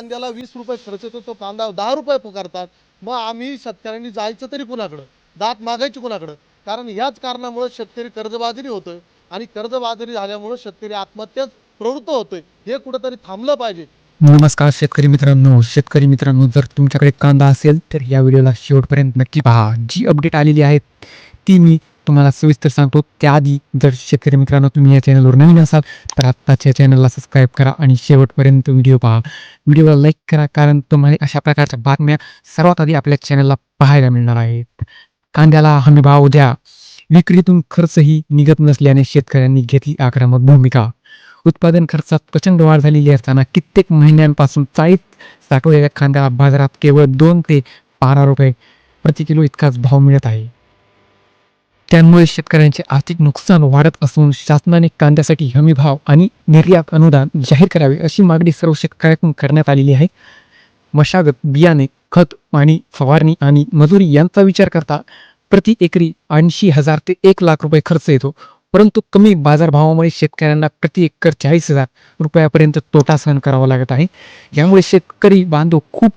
कांद्याला वीस रुपये खर्च येतो तो कांदा दहा रुपये पुकारतात. मग आम्ही शेतकऱ्यांनी जायचं तरी कुणाकडं? दात मागायची कुणाकडं? कारण याच कारणामुळे शेतकरी कर्जबाजारी होतोय आणि कर्जबाजारी झाल्यामुळे शेतकरी आत्महत्याच प्रवृत्त होतोय. हे कुठंतरी थांबलं पाहिजे. नमस्कार शेतकरी मित्रांनो. शेतकरी मित्रांनो जर तुमच्याकडे कांदा असेल तर या व्हिडिओला शेवटपर्यंत नक्की पहा. जी अपडेट आलेली आहे ती मी तुम्हाला सविस्तर सांगतो त्याआधी जर शेतकरी मित्रांनो तुम्ही या चॅनलवर नवीन असाल तर आत्ताच्या चॅनलला सबस्क्राईब करा आणि शेवटपर्यंत व्हिडिओ पहा. व्हिडिओला लाईक करा कारण तुम्हाला अशा प्रकारच्या बातम्या सर्वात आधी आपल्या चॅनलला पाहायला मिळणार आहेत. कांद्याला हमी भाव द्या. विक्रीतून खर्चही निघत नसल्याने शेतकऱ्यांनी घेतली आक्रमक भूमिका. उत्पादन खर्चात प्रचंड वाढ झालेली असताना कित्येक महिन्यांपासून चाळीस साठवलेल्या कांद्याला बाजारात केवळ दोन ते बारा रुपये प्रति किलो इतकाच भाव मिळत आहे. त्यामुळे शेतकऱ्यांचे आर्थिक नुकसान वाढत असून शासनाने कांद्यासाठी हमी भाव आणि निर्यात अनुदान जाहीर करावे अशी मागणी सर्व शेतकऱ्यांकडून करण्यात आलेली आहे. मशागत बियाणे खत पाणी फवारणी आणि मजुरी यांचा विचार करता प्रति एकरी ऐंशी हजार ते एक लाख रुपये खर्च येतो. परंतु कमी बाजारभावामुळे शेतकऱ्यांना प्रति एकर चाळीस हजार रुपयापर्यंत तोटा सहन करावा लागत आहे. यामुळे शेतकरी बांधव खूप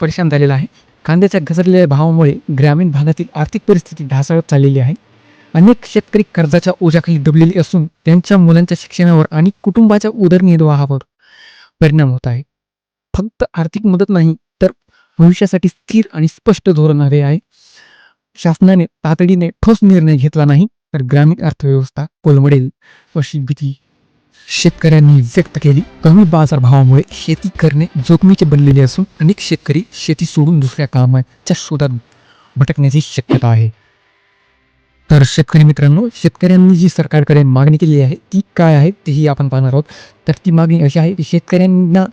परेशान झालेला आहे. कांद्याच्या घसरलेल्या भावामुळे ग्रामीण भागातील आर्थिक परिस्थिती ढासळत चाललेली आहे. अनेक शेतकरी कर्जाच्या ओझ्याखाली दबलेले असून त्यांच्या मुलांच्या शिक्षणावर आणि कुटुंबाच्या उदरनिर्वाहावर परिणाम होत आहे. फक्त आर्थिक मदत नाही तर भविष्यासाठी स्थिर आणि स्पष्ट धोरण हवे आहे. शासनाने तातडीने ठोस निर्णय घेतला नाही तर ग्रामीण अर्थव्यवस्था कोलमडेल अशी भीती शेतकऱ्यांनी व्यक्त केली. कमी बाजारभावामुळे शेती करणे जोखमीचे बनलेले असून अनेक शेतकरी शेती सोडून दुसऱ्या कामाच्या शोधात भटकण्याची शक्यता आहे. तर शेतकरी मित्रांनो शेतकऱ्यांनी जी सरकारकडे मागणी केली आहे ती काय आहे तेही आपण पाहणार आहोत. तर ती मागणी अशी आहे की शेतकऱ्यांना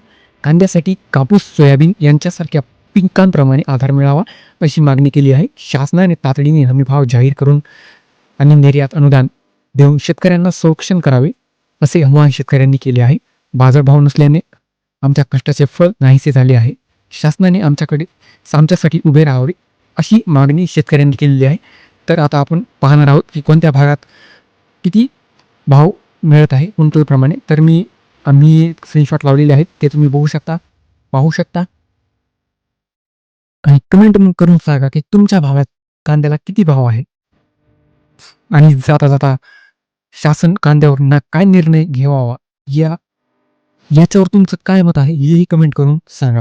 कांद्यासाठी कापूस सोयाबीन यांच्यासारख्या पिकांप्रमाणे आधार मिळावा अशी मागणी केली आहे. शासनाने तातडीने हमीभाव जाहीर करून आणि निर्यात अनुदान देऊन शेतकऱ्यांना संरक्षण करावे असे आवाहन शेतकऱ्यांनी केले आहे. बाजारभाव नसल्याने आमच्या कष्टाचे फळ नाहीसे झाले आहे. शासनाने आमच्याकडे आमच्यासाठी उभे राहावे अशी मागणी शेतकऱ्यांनी केलेली आहे. तर आता आपण पाहणार आहोत की कोणत्या भागात किती भाव मिळत आहे क्विंटलप्रमाणे तर मी आम्ही स्क्रीनशॉट लावलेले आहेत ते तुम्ही बघू शकता पाहू शकता. आणि कमेंट करून सांगा की तुमच्या भागात कांद्याला किती भाव आहे? आणि जाता जाता शासन कांद्यावर ना काय निर्णय घ्यावा? या याच्यावर तुमचं काय मत आहे हेही कमेंट करून सांगा.